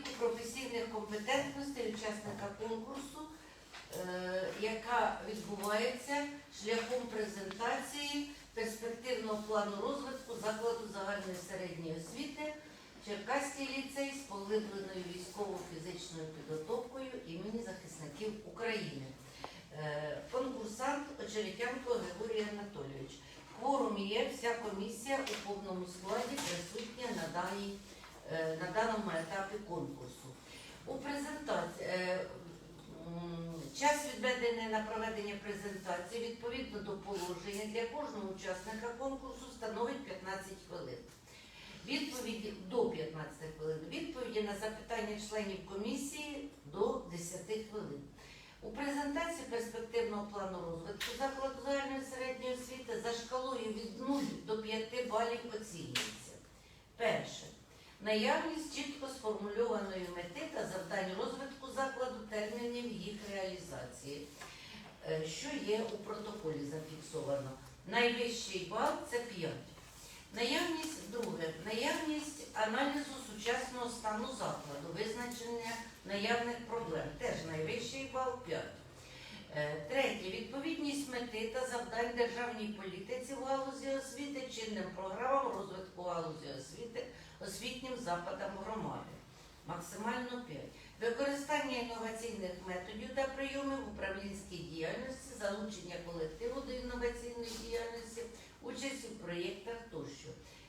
перевірку професійних компетентностей учасника конкурсу, е, яка відбувається шляхом презентації перспективного плану розвитку закладу загальної середньої освіти Черкаський ліцей з поглибленою військово-фізичною підготовкою імені захисників України. Е, Конкурсант Очеретянко Григорій Анатолійович. Кворум є, вся комісія у повному складі присутня на, даній, на даному етапі конкурсу. У презентації е, час відведений на проведення презентації відповідно до положення для кожного учасника конкурсу становить 15 хвилин. Відповіді до 15 хвилин. Відповіді на запитання членів комісії до 10 хвилин. У презентації перспективного плану розвитку закладу загальної середньої освіти за шкалою від 0 до 5 балів оцінюється. Перше. Наявність чітко сформульованої мети та завдань розвитку закладу термінів їх реалізації, е, що є у протоколі зафіксовано. Найвищий бал це 5. Наявність друге, наявність аналізу сучасного стану закладу, визначення наявних проблем. Теж найвищий бал 5. Е, Третє. Відповідність мети та завдань державній політиці в галузі освіти чинним програмам розвитку галузі освіти освітнім западам громади. Максимально 5. Використання інноваційних методів та прийомів управлінській діяльності, залучення колективу до інноваційної діяльності, участь у проєктах тощо.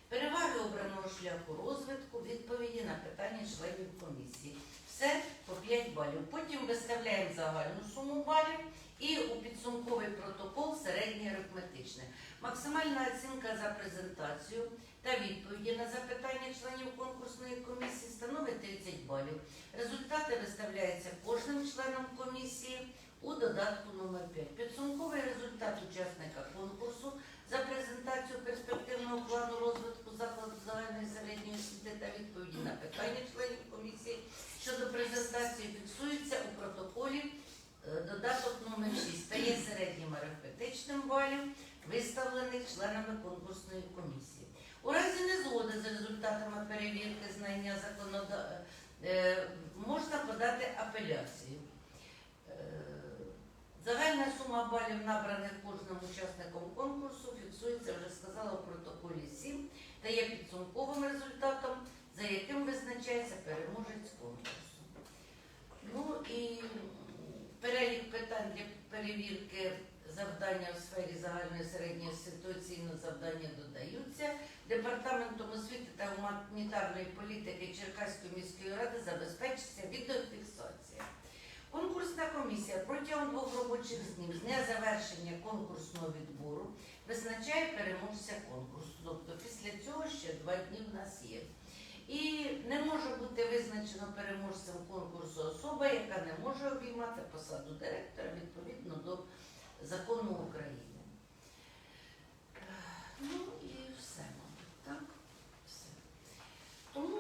Переваги обраного шляху розвитку, відповіді на питання членів комісії. Все по 5 балів. Потім виставляємо загальну суму балів і у підсумковий протокол середнє арифметичне. Максимальна оцінка за презентацію та відповіді на запитання членів конкурсної комісії становить 30 балів. Результати виставляються кожним членом комісії у додатку номер 5. Підсумковий результат учасника конкурсу за презентацію перспективного плану розвитку закладу загальної середньої освіти та відповіді на питання членів комісії щодо презентації фіксується у протоколі е, додаток номер 6 стає середнім арифметичним балів, виставлених членами конкурсної комісії. У разі незгоди з результатами перевірки знання законода... е, можна подати апеляцію. Е, Загальна сума балів, набраних кожним учасником конкурсу, фіксується, вже сказала, у протоколі 7 та є підсумковим результатом, за яким визначається переможець конкурсу. Ну і перелік питань для перевірки завдання у сфері загальної середньої ситуаційного завдання додаються. Департаментом освіти та гуманітарної політики Черкаської міської ради забезпечиться відеофіксація. Конкурсна комісія протягом двох робочих днів з дня завершення конкурсного відбору визначає переможця конкурсу. Тобто після цього ще два дні в нас є. І не може бути визначено переможцем конкурсу особа, яка не може обіймати посаду директора відповідно до закону України. Е, Ну і все, мабуть, так? Все. Тому,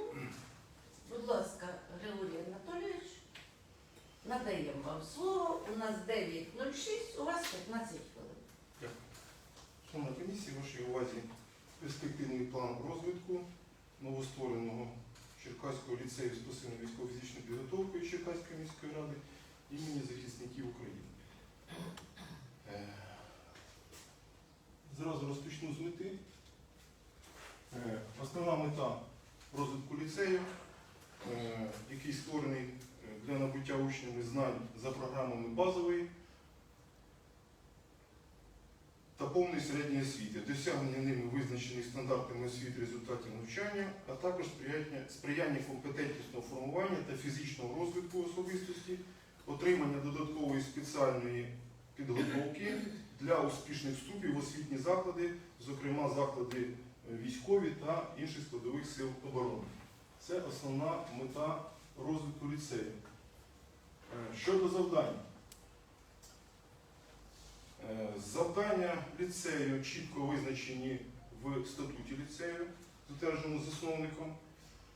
будь ласка, Григорій Анатолійович, надаємо вам слово. У нас 9.06, у вас 15 хвилин. Шановна комісія, вашій увазі перспективний план розвитку новоствореного Черкаського ліцею з посиленою військово-фізичною підготовкою Черкаської міської ради імені захисників України. Е, Зразу розпочну з мети. Е, Основна мета розвитку ліцею, е, який створений для набуття учнями знань за програмами базової та повної середньої освіти, досягнення ними визначених стандартами освіти результатів навчання, а також сприяння, сприяння компетентнісного формування та фізичного розвитку особистості, отримання додаткової спеціальної підготовки для успішних вступів в освітні заклади, зокрема заклади е, військові та інших складових сил оборони. Це основна мета розвитку ліцею. Е, Щодо завдань. Е, Завдання ліцею чітко визначені в статуті ліцею, затвердженому засновником.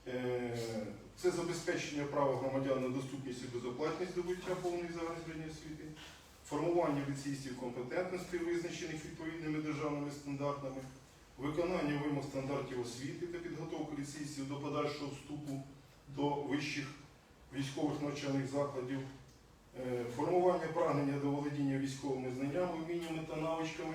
Е, Це забезпечення права громадян на доступність і безоплатність здобуття повної загальної освіти, формування ліцеїстів компетентності, визначених відповідними державними стандартами, виконання вимог стандартів освіти та підготовка ліцеїстів до подальшого вступу до вищих військових навчальних закладів, формування прагнення до володіння військовими знаннями, вміннями та навичками,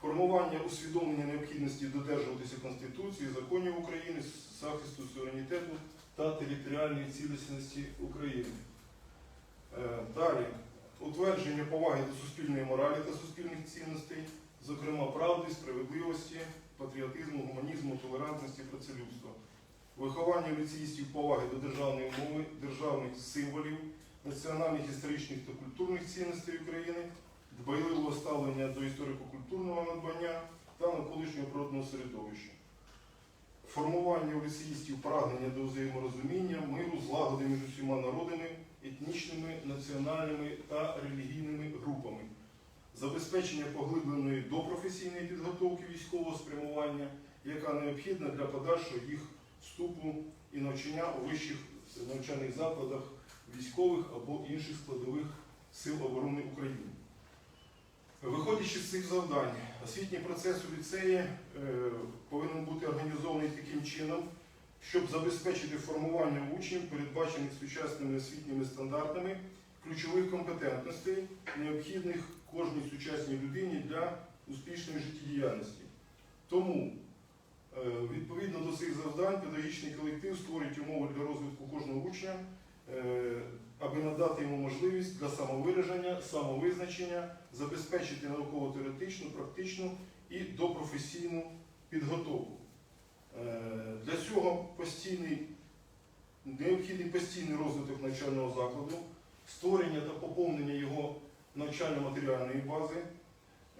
формування усвідомлення необхідності додержуватися Конституції, законів України, захисту суверенітету та територіальної цілісності України. Е, Далі утвердження поваги до суспільної моралі та суспільних цінностей, зокрема правди, справедливості, патріотизму, гуманізму, толерантності, працелюбства. Виховання ліцеїстів поваги до державної мови, державних символів, національних історичних та культурних цінностей України, дбайливого ставлення до історико-культурного надбання та навколишнього природного середовища. Формування у ліцеїстів прагнення до взаєморозуміння, миру, злагоди між усіма народами, етнічними, національними та релігійними групами, забезпечення поглибленої допрофесійної підготовки військового спрямування, яка необхідна для подальшого їх вступу і навчання у вищих навчальних закладах військових або інших складових сил оборони України. Виходячи з цих завдань, освітній процес у ліцеї е, повинен бути організований таким чином, щоб забезпечити формування учнів, передбачених сучасними освітніми стандартами, ключових компетентностей, необхідних кожній сучасній людині для успішної життєдіяльності. Тому, відповідно до цих завдань, педагогічний колектив створить умови для розвитку кожного учня, е, аби надати йому можливість для самовираження, самовизначення, забезпечити науково-теоретичну, практичну і допрофесійну підготовку. Е, Для цього постійний, необхідний постійний розвиток навчального закладу, створення та поповнення його навчально-матеріальної бази,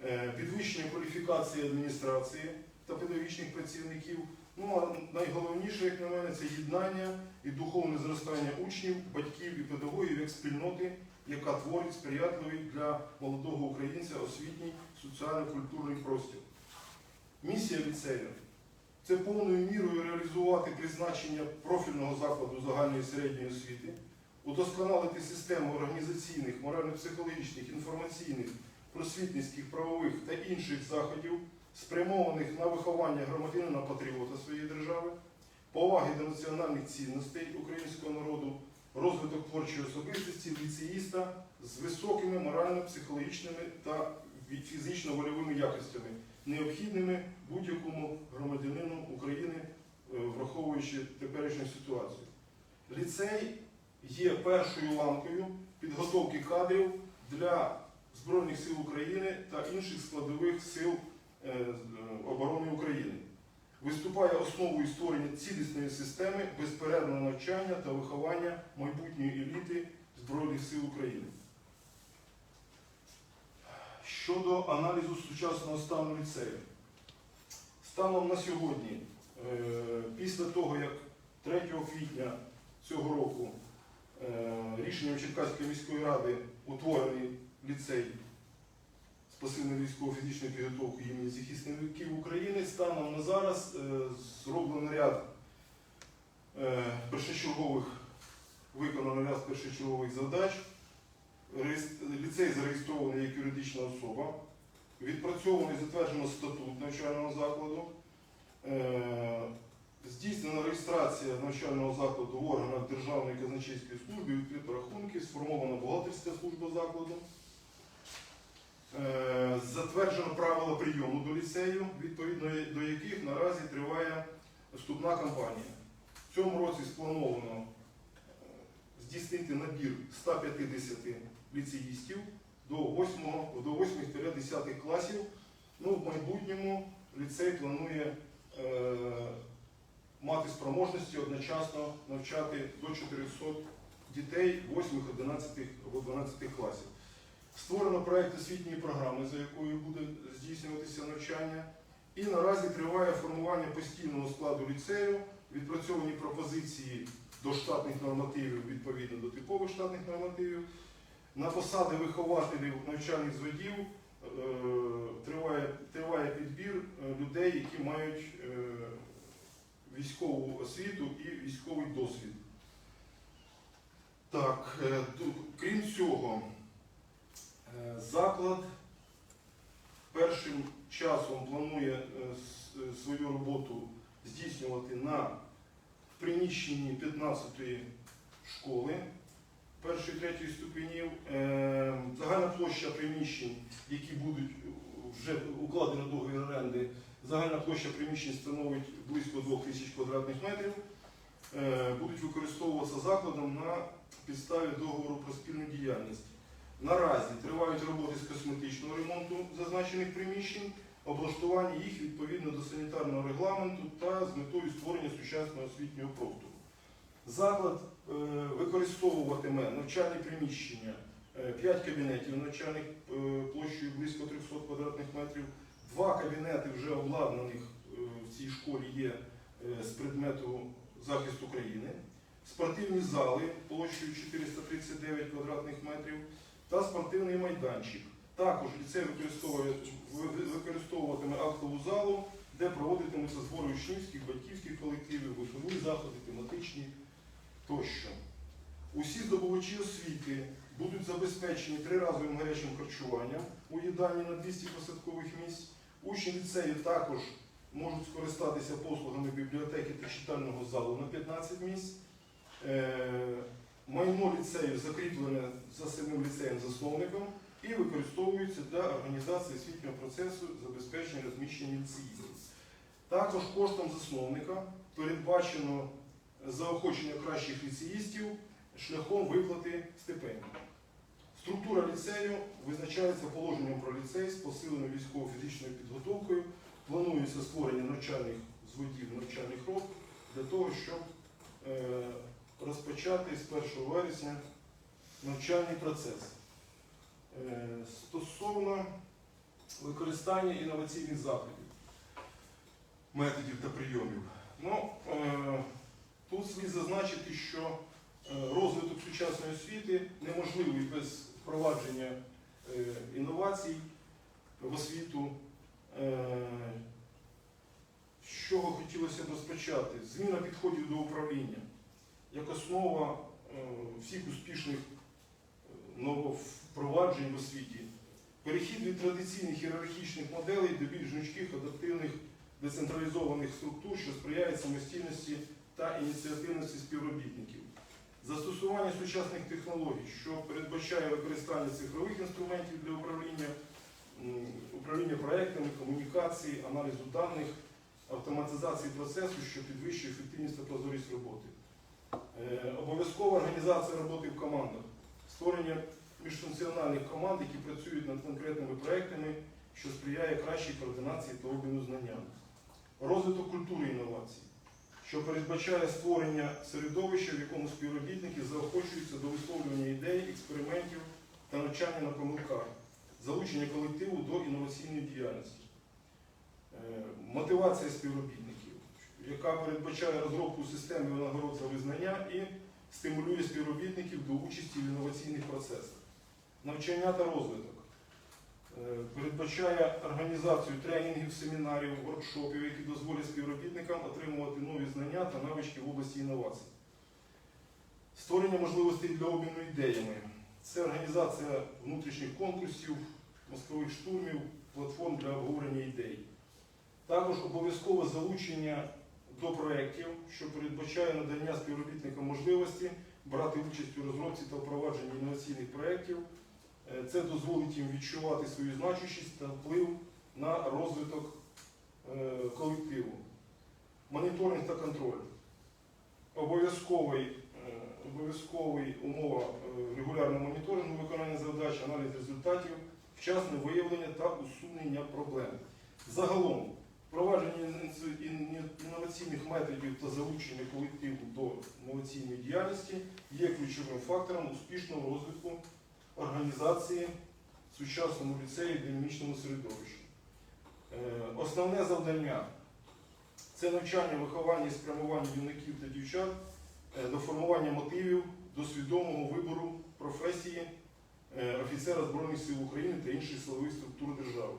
е, підвищення кваліфікації адміністрації та педагогічних працівників. Ну а найголовніше, як на мене, це єднання і духовне зростання учнів, батьків і педагогів як спільноти, яка творить сприятливий для молодого українця освітній соціально-культурний простір. Місія ліцею це повною мірою реалізувати призначення профільного закладу загальної середньої освіти, удосконалити систему організаційних, морально-психологічних, інформаційних, просвітницьких, правових та інших заходів, спрямованих на виховання громадянина патріота своєї держави, поваги до національних цінностей українського народу, розвиток творчої особистості ліцеїста з високими морально-психологічними та фізично-вольовими якостями, необхідними будь-якому громадянину України, е, враховуючи теперішню ситуацію. Ліцей є першою ланкою підготовки кадрів для Збройних сил України та інших складових сил оборони України. Виступає основою створення цілісної системи безперервного навчання та виховання майбутньої еліти Збройних сил України. Щодо аналізу сучасного стану ліцею. Станом на сьогодні, е, після того, як 3 квітня цього року е, рішенням Черкаської міської ради утворений ліцей з військово-фізичною підготовкою імені захисників України, станом на зараз е, зроблено ряд е, першочергових, виконано ряд першочергових задач. Ліцей зареєстрований як юридична особа, відпрацьований і затверджено статут навчального закладу, Е, здійснена реєстрація навчального закладу в органах Державної казначейської служби, відкрито рахунки, сформована бухгалтерська служба закладу. Е, Затверджено правила прийому до ліцею, відповідно до яких наразі триває вступна кампанія. В цьому році сплановано е, здійснити набір 150 ліцеїстів до 8 до 8-10 класів. Ну, в майбутньому ліцей планує е, мати спроможності одночасно навчати до 400 дітей 8, 11 або 12 класів. Створено проєкт освітньої програми, за якою буде здійснюватися навчання. І наразі триває формування постійного складу ліцею, відпрацьовані пропозиції до штатних нормативів відповідно до типових штатних нормативів. На посади вихователів навчальних зводів е, триває, триває підбір е, людей, які мають е, військову освіту і військовий досвід. Так, крім цього, заклад першим часом планує е, свою роботу здійснювати на приміщенні 15-ї школи першої третьої ступенів. Е, Загальна площа приміщень, які будуть вже укладені договір оренди, загальна площа приміщень становить близько 2 тисяч квадратних метрів. Е, Будуть використовуватися закладом на підставі договору про спільну діяльність. Наразі тривають роботи з косметичного ремонту зазначених приміщень, облаштування їх відповідно до санітарного регламенту та з метою створення сучасного освітнього простору. Заклад е, використовуватиме навчальні приміщення, 5 кабінетів навчальних е, площею близько 300 квадратних метрів, два кабінети вже обладнаних е, в цій школі є е, з предмету захисту країни, спортивні зали площею 439 квадратних метрів та спортивний майданчик. Також ліцей використовуватиме актову залу, де проводитимуться збори учнівських, батьківських колективів, виховні заходи, тематичні тощо. Усі здобувачі освіти будуть забезпечені триразовим гарячим харчуванням у їдальні на 200 посадкових місць. Учні ліцею також можуть скористатися послугами бібліотеки та читального залу на 15 місць. Майно ліцею закріплене за самим ліцеєм засновником і використовується для організації освітнього процесу забезпечення розміщення ліцеїстів. Також коштом засновника передбачено заохочення кращих ліцеїстів шляхом виплати стипендій. Структура ліцею визначається положенням про ліцей з посиленою військово-фізичною підготовкою. Планується створення навчальних зводів навчальних рок для того, щоб е, розпочати з 1 вересня навчальний процес. Е, Стосовно використання інноваційних заходів, методів та прийомів. Ну, е, тут слід зазначити, що е, розвиток сучасної освіти неможливий без впровадження інновацій в освіту. З чого хотілося розпочати? Зміна підходів до управління як основа е, всіх успішних е, нововпроваджень в освіті. Перехід від традиційних ієрархічних моделей до більш гнучких, адаптивних, децентралізованих структур, що сприяє самостійності та ініціативності співробітників. Застосування сучасних технологій, що передбачає використання цифрових інструментів для управління, управління проектами, комунікації, аналізу даних, автоматизації процесу, що підвищує ефективність та прозорість роботи. Е, Обов'язкова організація роботи в командах, створення міжфункціональних команд, які працюють над конкретними проектами, що сприяє кращій координації та обміну знаннями. Розвиток культури інновацій, що передбачає створення середовища, в якому співробітники заохочуються до висловлювання ідей, експериментів та навчання на помилках, залучення колективу до інноваційної діяльності. Е, Мотивація співробітників, яка передбачає розробку системи винагород за визнання і стимулює співробітників до участі в інноваційних процесах. Навчання та розвиток. Е, Передбачає організацію тренінгів, семінарів, воркшопів, які дозволять співробітникам отримувати нові знання та навички в області інновацій. Створення можливостей для обміну ідеями. Це організація внутрішніх конкурсів, мозкових штурмів, платформ для обговорення ідей. Також обов'язкове залучення до проєктів, що передбачає надання співробітникам можливості брати участь у розробці та впровадженні інноваційних проєктів. Е, Це дозволить їм відчувати свою значущість та вплив на розвиток е, колективу. Моніторинг та контроль. Обов'язковий, е, умова регулярного моніторингу виконання задач, аналіз результатів, вчасне виявлення та усунення проблем. Загалом, впровадження інноваційних методів та залучення колективу до інноваційної діяльності є ключовим фактором успішного розвитку організації сучасному ліцеї в динамічному середовищі. Е, Основне завдання це навчання, виховання і спрямування юнаків та дівчат е, до формування мотивів, до свідомого вибору професії е, офіцера Збройних сил України та інших силових структур держави.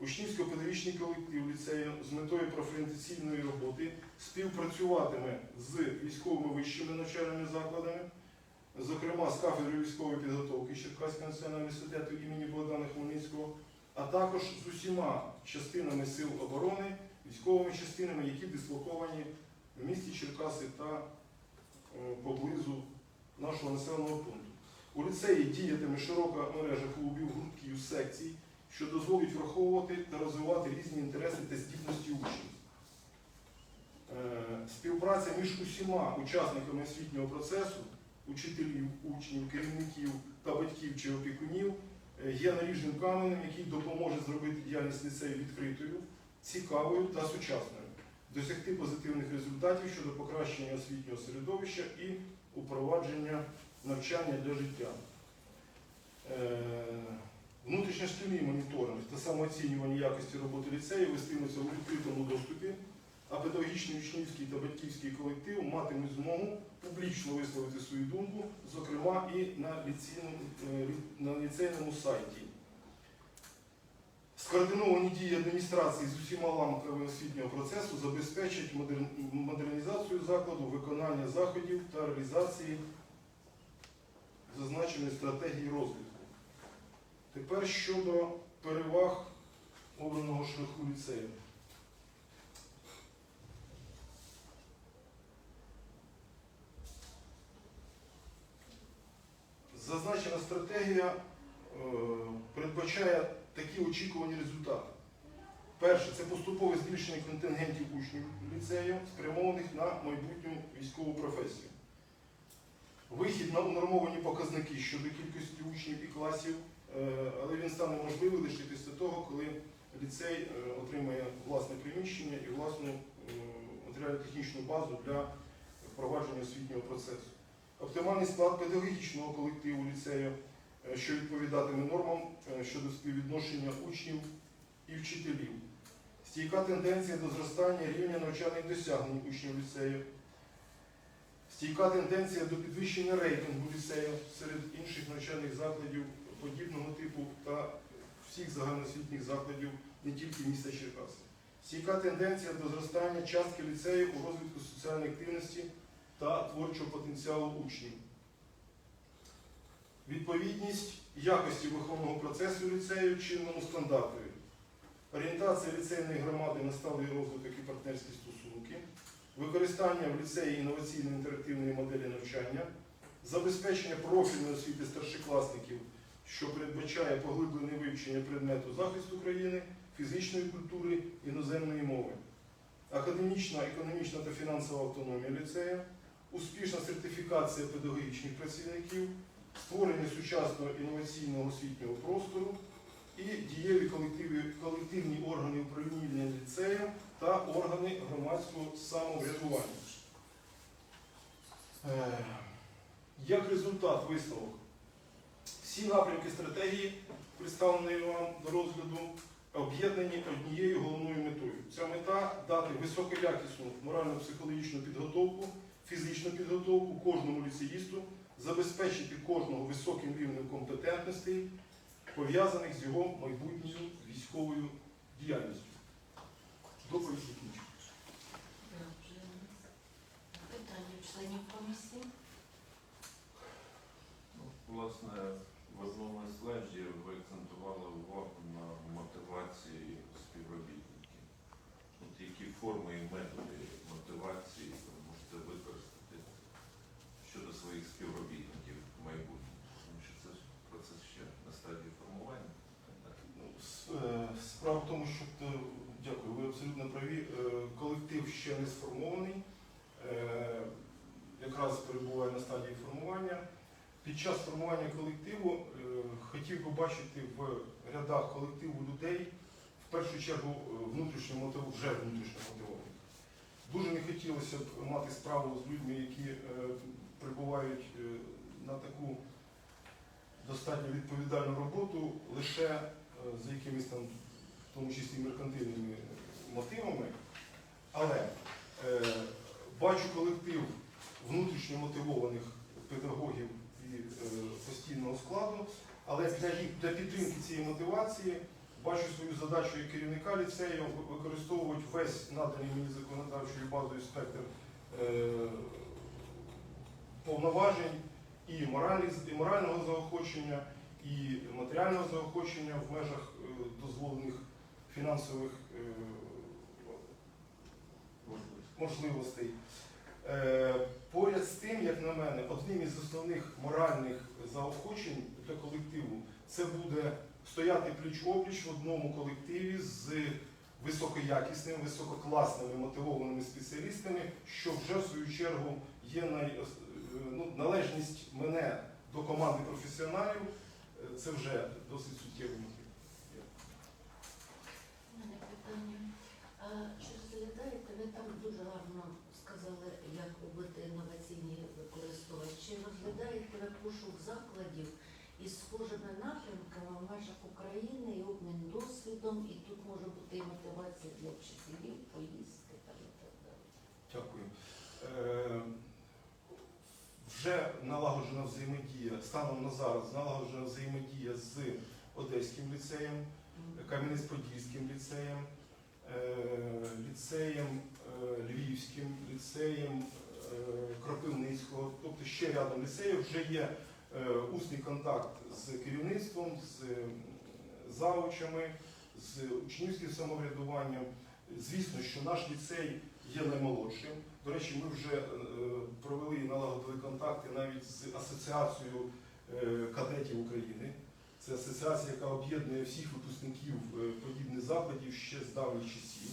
Учнівсько-педагогічний колектив ліцею з метою профорієнтаційної роботи співпрацюватиме з військовими вищими навчальними закладами, зокрема з кафедрою військової підготовки Черкаського національного університету імені Богдана Хмельницького, а також з усіма частинами сил оборони, військовими частинами, які дислоковані в місті Черкаси та е, поблизу нашого населеного пункту. У ліцеї діятиме широка мережа клубів, гуртків, секцій, що дозволить враховувати та розвивати різні інтереси та здібності учнів. Е, Співпраця між усіма учасниками освітнього процесу, учителів, учнів, керівників та батьків чи опікунів е, є наріжним каменем, який допоможе зробити діяльність ліцею відкритою, цікавою та сучасною, досягти позитивних результатів щодо покращення освітнього середовища і упровадження навчання для життя. Внутрішньошкільний моніторинг та самооцінювання якості роботи ліцею вестимуться у відкритому доступі, а педагогічний учнівський та батьківський колектив матимуть змогу публічно висловити свою думку, зокрема і на ліцейному, е, на ліцейному сайті. Скоординовані дії адміністрації з усіма ламками освітнього процесу забезпечать модернізацію закладу, виконання заходів та реалізації зазначеної стратегії розвитку. Тепер щодо переваг обраного шляху ліцею. Зазначена стратегія е, передбачає такі очікувані результати. Перше це поступове збільшення контингентів учнів ліцею, спрямованих на майбутню військову професію. Вихід на унормовані показники щодо кількості учнів і класів, але він стане можливий лише після того, коли ліцей е, отримає власне приміщення і власну е, матеріально-технічну базу для впровадження освітнього процесу. Оптимальний склад педагогічного колективу ліцею, е, що відповідатиме нормам е, щодо співвідношення учнів і вчителів. Стійка тенденція до зростання рівня навчальних досягнень учнів ліцею. Стійка тенденція до підвищення рейтингу ліцею серед інших навчальних закладів подібного типу та всіх загальноосвітніх закладів не тільки міста Черкаси. Стійка тенденція до зростання частки ліцею у розвитку соціальної активності та творчого потенціалу учнів. Відповідність якості виховного процесу ліцею чинному стандартові. Орієнтація ліцейної громади на сталий розвиток і партнерські стосунки, використання в ліцеї інноваційно-інтерактивної моделі навчання, забезпечення профільної освіти старшокласників, що передбачає поглиблене вивчення предмету захисту країни, фізичної культури, іноземної мови, академічна, економічна та фінансова автономія ліцею, успішна сертифікація педагогічних працівників, створення сучасного інноваційного освітнього простору і дієві колективні органи управління ліцею та органи громадського самоврядування. Е, Як результат висновок, всі напрямки стратегії, представлені вам до розгляду, об'єднані однією головною метою. Ця мета дати високоякісну морально-психологічну підготовку, фізичну підготовку кожному ліцеїсту, забезпечити кожного високим рівнем компетентностей, пов'язаних з його майбутньою військовою діяльністю. Доповідь закінчена. Питання членів комісії. Ну, Власне, в одному із слайдів ви акцентували увагу на мотивації співробітників. От які форми і методи мотивації ви можете використати щодо своїх співробітників в майбутньому? Тому що це процес ще на стадії формування. Ну, е, Справа в тому, що дякую, ви абсолютно праві. Е, Колектив ще не сформований, е, якраз перебуває на стадії формування. Під час формування колективу е, хотів би бачити в рядах колективу людей в першу чергу е, внутрішньо мотив, вже внутрішньо мотивованих. Дуже не хотілося б мати справу з людьми, які е, прибувають на таку достатньо відповідальну роботу лише за якимись там, в тому числі меркантильними мотивами. Але е, бачу колектив внутрішньо мотивованих педагогів і е, постійного складу, але для, для підтримки цієї мотивації бачу свою задачу як керівника ліцею використовувати весь наданий мені законодавчою базою спектр е, повноважень і, моралі, і морального заохочення, і матеріального заохочення в межах е, дозволених фінансових е, можливостей. Е, Поряд з тим, як на мене, одним із основних моральних заохочень для колективу це буде стояти пліч-опліч в одному колективі з високоякісними, висококласними мотивованими спеціалістами, що вже в свою чергу є най, е, ну, належність мене до команди професіоналів. е, Це вже досить суттєвий мотив. У мене питання. А чи розглядаєте, ви там дуже гарно сказали, як робити інноваційні використовувати. Чи розглядаєте ви пошук закладів із схожими напрямками в межах України і обмін досвідом, і тут може бути мотивація для вчителів, поїздки там і так далі. Дякую. Е, Вже налагоджена взаємодія, станом на зараз налагоджена взаємодія з Одеським ліцеєм, Кам'янець-Подільським ліцеєм, е, ліцеєм е, Львівським, ліцеєм е, Кропивницького, тобто ще рядом ліцеїв вже є е, усний контакт з керівництвом, з м, завучами, з учнівським самоврядуванням. Звісно, що наш ліцей є наймолодшим. До речі, ми вже е, провели і налагодили контакти навіть з асоціацією е, кадетів України. Це асоціація, яка об'єднує всіх випускників е, подібних закладів ще з давніх часів.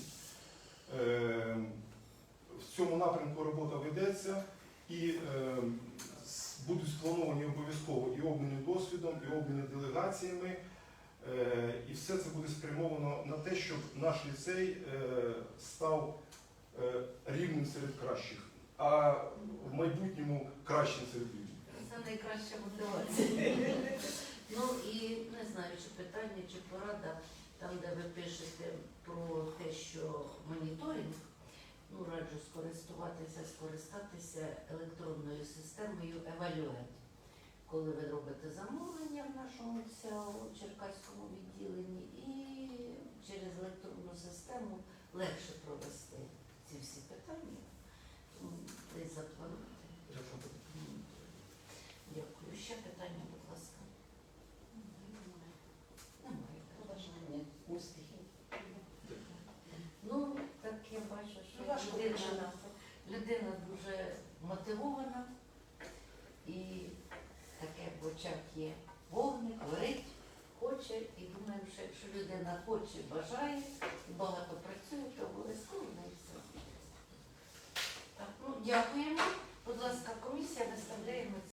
В цьому напрямку робота ведеться і будуть сплановані обов'язково і обміни досвідом, і обміни делегаціями. Е, І все це буде спрямовано на те, щоб наш ліцей е, став е, рівним серед кращих, а в майбутньому кращим серед рівних. Це найкраща мотивація. Ну і не знаю, чи питання, чи порада, там, де ви пишете про те, що моніторинг, ну раджу скористуватися, скористатися електронною системою Evaluate. Коли ви робите замовлення в нашому ЦЯО Черкаському відділенні, і через електронну систему легше провести ці всі питання. Тому Десь заплануйте. Дякую. Ще питання, будь ласка. Немає. Побажання успіхів. Ну, так я бачу, що людина, людина дуже мотивована і очах є вогник, горить, хоче, і думаю, що якщо людина хоче, бажає і багато працює, то обов'язково і все. Так, ну дякуємо. Будь ласка, комісія виставляємо